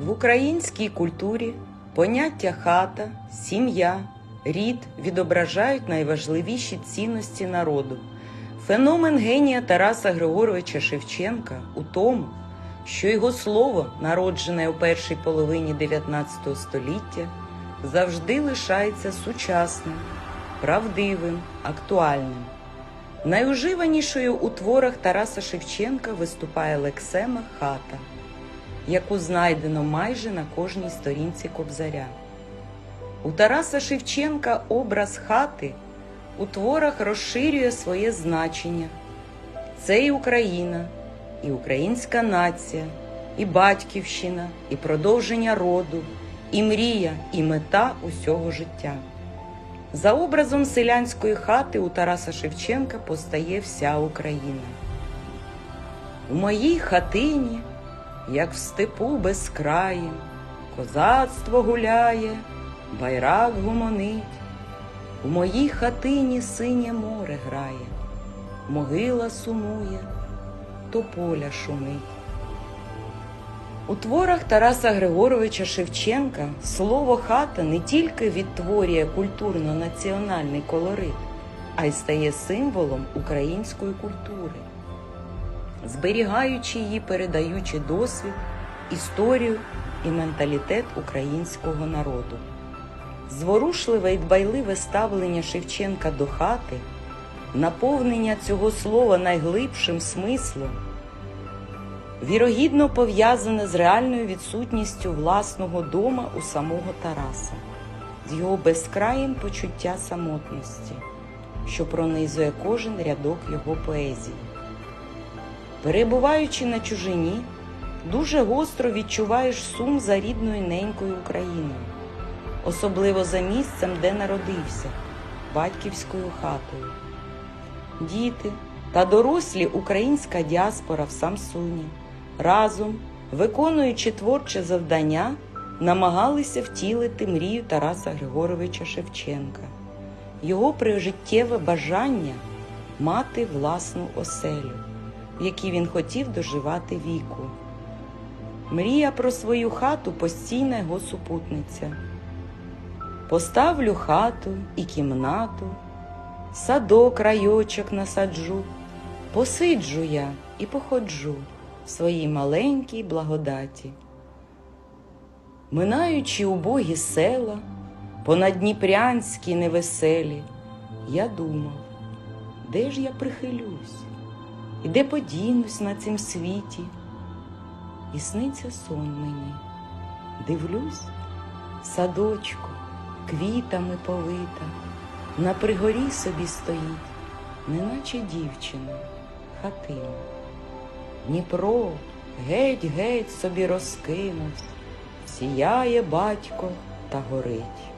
В українській культурі поняття хата, сім'я, рід відображають найважливіші цінності народу. Феномен генія Тараса Григоровича Шевченка у тому, що його слово, народжене у першій половині 19 століття, завжди лишається сучасним, правдивим, актуальним. Найуживанішою у творах Тараса Шевченка виступає лексема хата, яку знайдено майже на кожній сторінці кобзаря. У Тараса Шевченка образ хати у творах розширює своє значення. Це і Україна, і українська нація, і батьківщина, і продовження роду, і мрія, і мета усього життя. За образом селянської хати у Тараса Шевченка постає вся Україна. У моїй хатині, як в степу безкраїм, козацтво гуляє, байрак гомонить. У моїй хатині синє море грає, могила сумує, тополя шумить. У творах Тараса Григоровича Шевченка слово хата не тільки відтворює культурно-національний колорит, а й стає символом української культури, зберігаючи її, передаючи досвід, історію і менталітет українського народу. Зворушливе і дбайливе ставлення Шевченка до хати, наповнення цього слова найглибшим смислом, вірогідно пов'язане з реальною відсутністю власного дома у самого Тараса, з його безкраїм почуття самотності, що пронизує кожен рядок його поезії. Перебуваючи на чужині, дуже гостро відчуваєш сум за рідною ненькою Україною, особливо за місцем, де народився, батьківською хатою. Діти та дорослі українська діаспора в Самсуні разом, виконуючи творче завдання, намагалися втілити мрію Тараса Григоровича Шевченка, його прижиттєве бажання мати власну оселю, в якій він хотів доживати віку. Мрія про свою хату постійна його супутниця. Поставлю хату і кімнату, садок райочок насаджу, посиджу я і походжу в своїй маленькій благодаті. Минаючи убогі села, понадніпрянські невеселі, я думав, де ж я прихилюсь, і де подінусь на цім світі, і сниться сон мені, дивлюсь, садочку, квітами повита, на пригорі собі стоїть, неначе дівчина, хатина. Дніпро геть-геть собі розкинувсь, сіяє батько та горить.